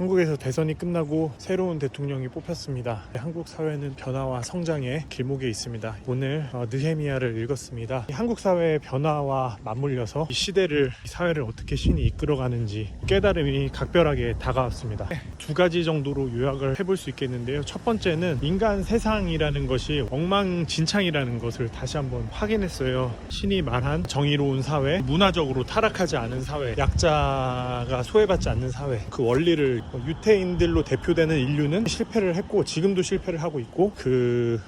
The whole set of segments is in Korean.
한국에서 대선이 끝나고 새로운 대통령이 뽑혔습니다. 한국 사회는 변화와 성장의 길목에 있습니다. 오늘 어, 느헤미야를 읽었습니다. 이 한국 사회의 변화와 맞물려서 이 시대를 이 사회를 어떻게 신이 이끌어가는지 깨달음이 각별하게 다가왔습니다. 두 가지 정도로 요약을 해볼 수 있겠는데요. 첫 번째는 인간 세상이라는 것이 엉망진창이라는 것을 다시 한번 확인했어요. 신이 말한 정의로운 사회, 문화적으로 타락하지 않은 사회, 약자가 소외받지 않는 사회, 그 원리를 유태인들로 대표되는 인류는 실패를 했고 지금도 실패를 하고 있고 그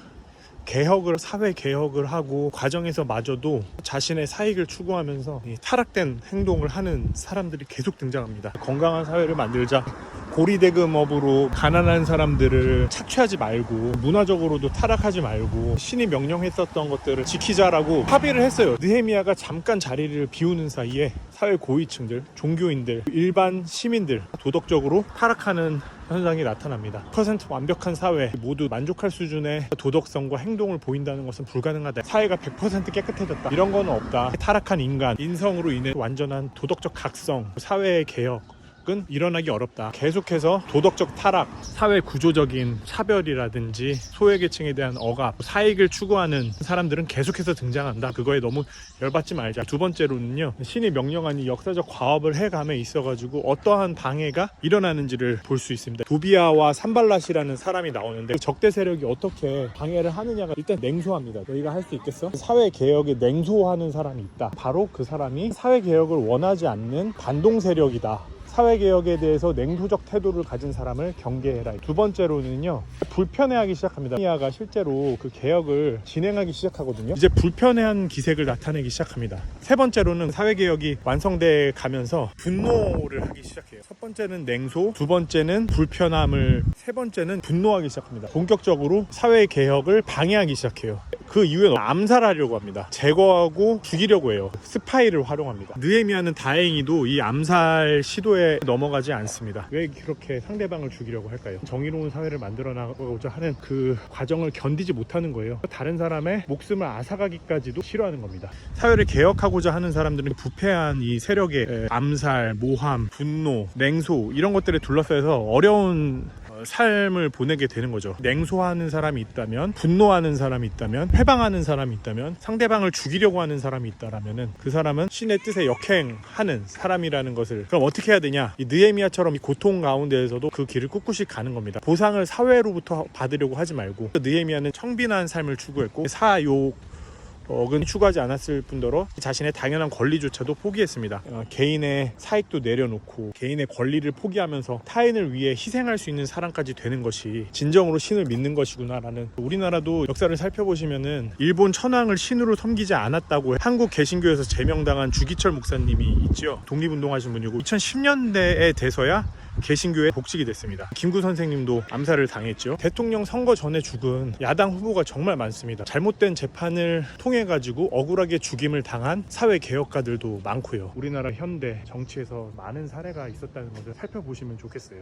개혁을 사회 개혁을 하고 과정에서 마저도 자신의 사익을 추구하면서 이 타락된 행동을 하는 사람들이 계속 등장합니다. 건강한 사회를 만들자. 고리대금업으로 가난한 사람들을 착취하지 말고 문화적으로도 타락하지 말고 신이 명령했었던 것들을 지키자라고 합의를 했어요. 느헤미야가 잠깐 자리를 비우는 사이에 사회 고위층들, 종교인들, 일반 시민들 도덕적으로 타락하는 현상이 나타납니다. 퍼센트 완벽한 사회 모두 만족할 수준의 도덕성과 행동을 보인다는 것은 불가능하다. 사회가 100% 깨끗해졌다. 이런 건 없다. 타락한 인간, 인성으로 인해 완전한 도덕적 각성, 사회의 개혁 은 일어나기 어렵다. 계속해서 도덕적 타락, 사회 구조적인 차별이라든지 소외계층에 대한 억압, 사익을 추구하는 사람들은 계속해서 등장한다. 그거에 너무 열받지 말자. 두 번째로는요, 신이 명령한 이 역사적 과업을 해감에 있어가지고 어떠한 방해가 일어나는지를 볼 수 있습니다. 도비아와 산발랏이라는 사람이 나오는데 적대 세력이 어떻게 방해를 하느냐가 일단 냉소합니다. 너희가 할 수 있겠어? 사회 개혁에 냉소하는 사람이 있다. 바로 그 사람이 사회 개혁을 원하지 않는 반동 세력이다. 사회개혁에 대해서 냉소적 태도를 가진 사람을 경계해라. 두 번째로는요, 불편해하기 시작합니다. 미아가 실제로 그 개혁을 진행하기 시작하거든요. 이제 불편해한 기색을 나타내기 시작합니다. 세 번째로는 사회개혁이 완성돼 가면서 분노를 하기 시작해요. 첫 번째는 냉소, 두 번째는 불편함을, 세 번째는 분노하기 시작합니다. 본격적으로 사회개혁을 방해하기 시작해요. 그 이후에 암살하려고 합니다. 제거하고 죽이려고 해요. 스파이를 활용합니다. 느헤미야는 다행히도 이 암살 시도에 넘어가지 않습니다. 왜 그렇게 상대방을 죽이려고 할까요? 정의로운 사회를 만들어 나가고자 하는 그 과정을 견디지 못하는 거예요. 다른 사람의 목숨을 앗아가기까지도 싫어하는 겁니다. 사회를 개혁하고자 하는 사람들은 부패한 이 세력의 암살, 모함, 분노, 냉소 이런 것들에 둘러싸여서 어려운 어, 삶을 보내게 되는 거죠. 냉소하는 사람이 있다면, 분노하는 사람이 있다면, 회방하는 사람이 있다면, 상대방을 죽이려고 하는 사람이 있다라면은 그 사람은 신의 뜻에 역행하는 사람이라는 것을 그럼 어떻게 해야 되냐? 이 느헤미야처럼 이 고통 가운데에서도 그 길을 꿋꿋이 가는 겁니다. 보상을 사회로부터 받으려고 하지 말고 느헤미야는 청빈한 삶을 추구했고 사욕 억은 추구하지 않았을 뿐더러 자신의 당연한 권리조차도 포기했습니다. 어, 개인의 사익도 내려놓고 개인의 권리를 포기하면서 타인을 위해 희생할 수 있는 사람까지 되는 것이 진정으로 신을 믿는 것이구나라는 우리나라도 역사를 살펴보시면은 일본 천황을 신으로 섬기지 않았다고 한국 개신교에서 제명당한 주기철 목사님이 있죠. 독립운동하신 분이고 2010년대에 돼서야 개신교에 복직이 됐습니다. 김구 선생님도 암살을 당했죠. 대통령 선거 전에 죽은 야당 후보가 정말 많습니다. 잘못된 재판을 통해 가지고 억울하게 죽임을 당한 사회 개혁가들도 많고요. 우리나라 현대 정치에서 많은 사례가 있었다는 것을 살펴보시면 좋겠어요.